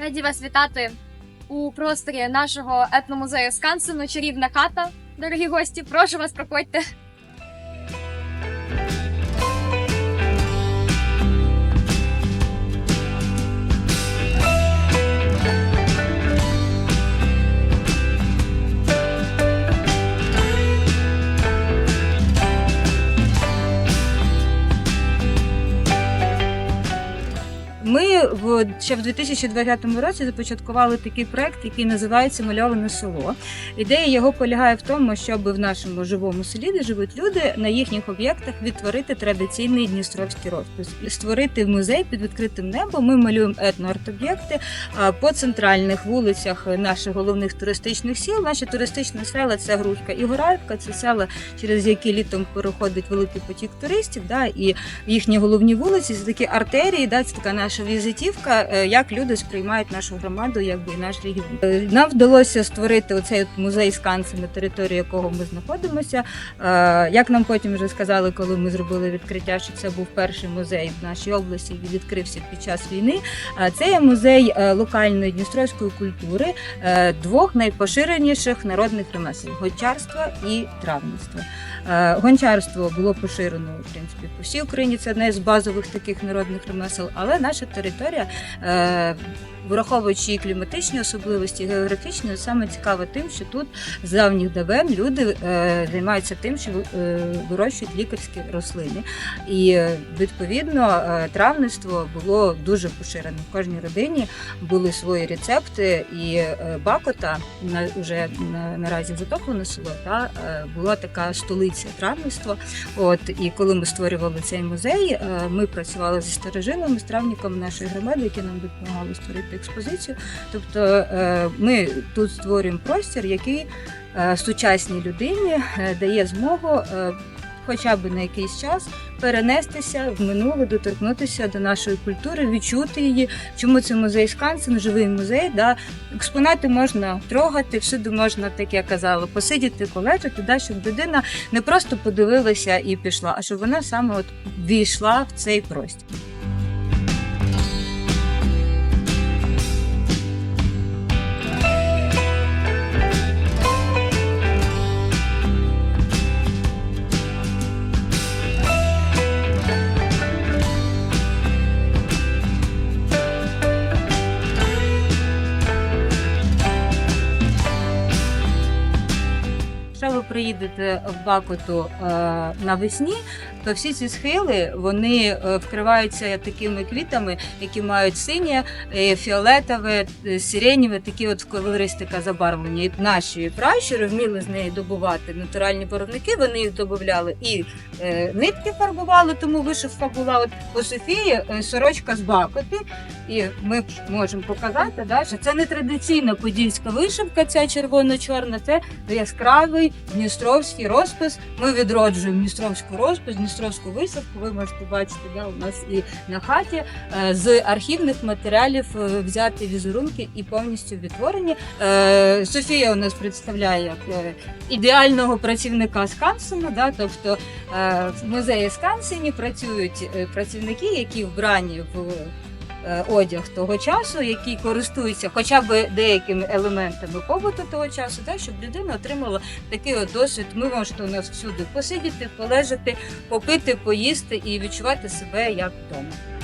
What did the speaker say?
Раді вас вітати у просторі нашого етномузею Скансену Чарівна хата. Дорогі гості, прошу вас, проходьте. Ми в ще в 2020 році започаткували такий проект, який називається Мальоване село. Ідея його полягає в тому, щоб в нашому живому селі, де живуть люди, на їхніх об'єктах відтворити традиційний дністровський розпис, І створити музей під відкритим небом. Ми малюємо етноарт-об'єкти по центральних вулицях наших головних туристичних сіл. Наші туристичні села це Грушка і Гораївка, це села, через які літом переходить великий потік туристів. Да, і їхні головні вулиці це такі артерії, да, це така наша візитівка, е, як люди сприймають нашу громаду, якби наш регіон. Е, Нам вдалося створити оцей музей сканси, на території якого ми знаходимося. Е, Як нам потім вже сказали, коли ми зробили відкриття, що це був перший музей в нашій області, який відкрився під час війни. Е, Це є музей локальної дністровської культури двох найпоширеніших народних ремесел гончарства і травництва. Гончарство було поширено в принципі по всій Україні. Це одне з базових таких народних ремесел, але наша територія. е, Враховуючи кліматичні особливості, географічні, саме цікаво тим, що тут з давніх давен люди е, займаються тим, що е, вирощують лікарські рослини. І відповідно травництво було дуже поширено. В кожній родині були свої рецепти, і Бакота на на, наразі затоплене село, та була така столиця травництва. От і коли ми створювали цей музей, ми працювали зі старожилами, з травниками нашої громади, які нам допомагали створити експозицію. Тобто е, ми тут створюємо простір, який е, сучасній людині е, дає змогу. Хоча б на якийсь час перенестися в минуле, доторкнутися до нашої культури, відчути її. Чому це музей Скансен, живий музей? Да? Експонати можна трогати, всюди можна, так я казала, посидіти, полежати, да? щоб людина не просто подивилася і пішла, а щоб вона саме от війшла в цей простір. Ви приїдете в Бакоту е, навесні, то всі ці схили вони е, вкриваються такими квітами, які мають синє, е, фіолетове, сиренєве, такі от колористика забарвлення. І наші пращури вміли з неї добувати натуральні барвники. Вони їх додавали і нитки фарбували, тому вишивка була от у Софії сорочка з Бакоти. І ми можемо показати, да, що це не традиційна подільська вишивка, ця червоно-чорна, це яскравий дністровський розпис. Ми відроджуємо дністровську розпис, дністровську вишивку. Ви можете бачити, да, у нас і на хаті Е, з архівних матеріалів е, взяти візерунки і повністю відтворені. Е, Софія у нас представляє ідеального працівника Скансена, да, тобто в музеї Скансені працюють працівники, які вбрані в одяг того часу, який користується хоча б деякими елементами побуту того часу, так, щоб людина отримала такий от досвід. Ми можете у нас всюди посидіти, полежати, попити, поїсти і відчувати себе як вдома.